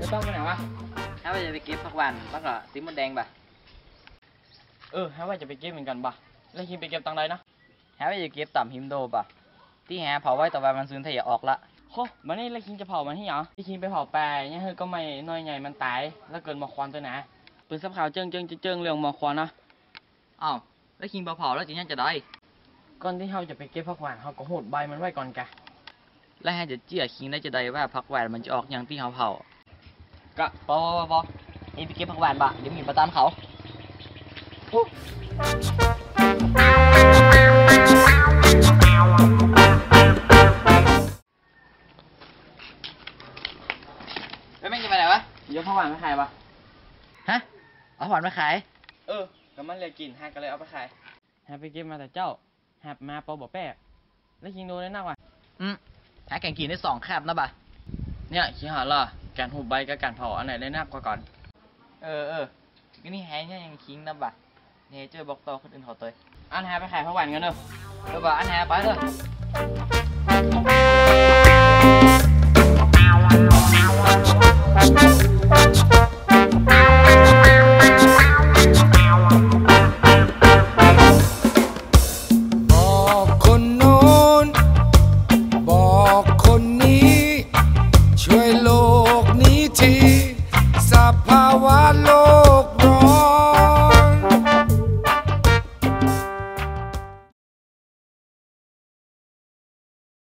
จะต้องไปไหนว ฮะว่าจะไปเก็บเหมือนกันปะแล้วคิมไปเก็บตังใดนะถ้าว่าจะเก็บต่ำหิมโดป่ะที่แฮเผาไว้ต่อไปมันซึนถ้าอย่าออกละโหมันนี่แล้วคิมจะเผามันที่หยังที่คิมไปเผาแปรเนี่ยเฮ้ยก็ไม่น้อยใหญ่มันตายแล้วเกิดหมอกควันตัวไหนะปืนสับขาวเจิงเจิงเจิงเรื่องหมอกควันนะอ้าวแล้วคิงเผาๆแล้วจะยังจะได้ก่อนที่เราจะไปเก็บผักหวานเราก็โหดใบมันไว้ก่อนกะแล้วแฮจะเจียคิงได้จะได้ว่าผักหวานมันจะออกอย่างที่เขาเผากะปอปอปอเอ็งไปเก็บผักหวานป่ะเดี๋ยวมีประตามเขา แล้วแม่งจะไปไหนวะเดี๋ยวผักหวานมาขายปะฮะ เอาหวานมาขาย เออก็มันเลยกินฮะก็เลยเอาไปขายฮะไปเก็บมาแต่เจ้าฮะมาปอบ่แป้แล้วคิงโดนได้นักว่ะอืมหาแกงกินได้สองแคบนะบ่ะเนี่ยคิดหาล่ะการหุบใบกับการเผาอันไหนได้นักกว่าก่อน เออเออก็นี่แฮเนี่ยยังคิงนะบ่ะเนี่ยเจอบอกต่อคนอื่นเขาเตยอันฮะไปขายผักหวานกันเนอะเออบ่ะอันแฮไปเถอะ คนนี้ ช่วยโลกนี้ที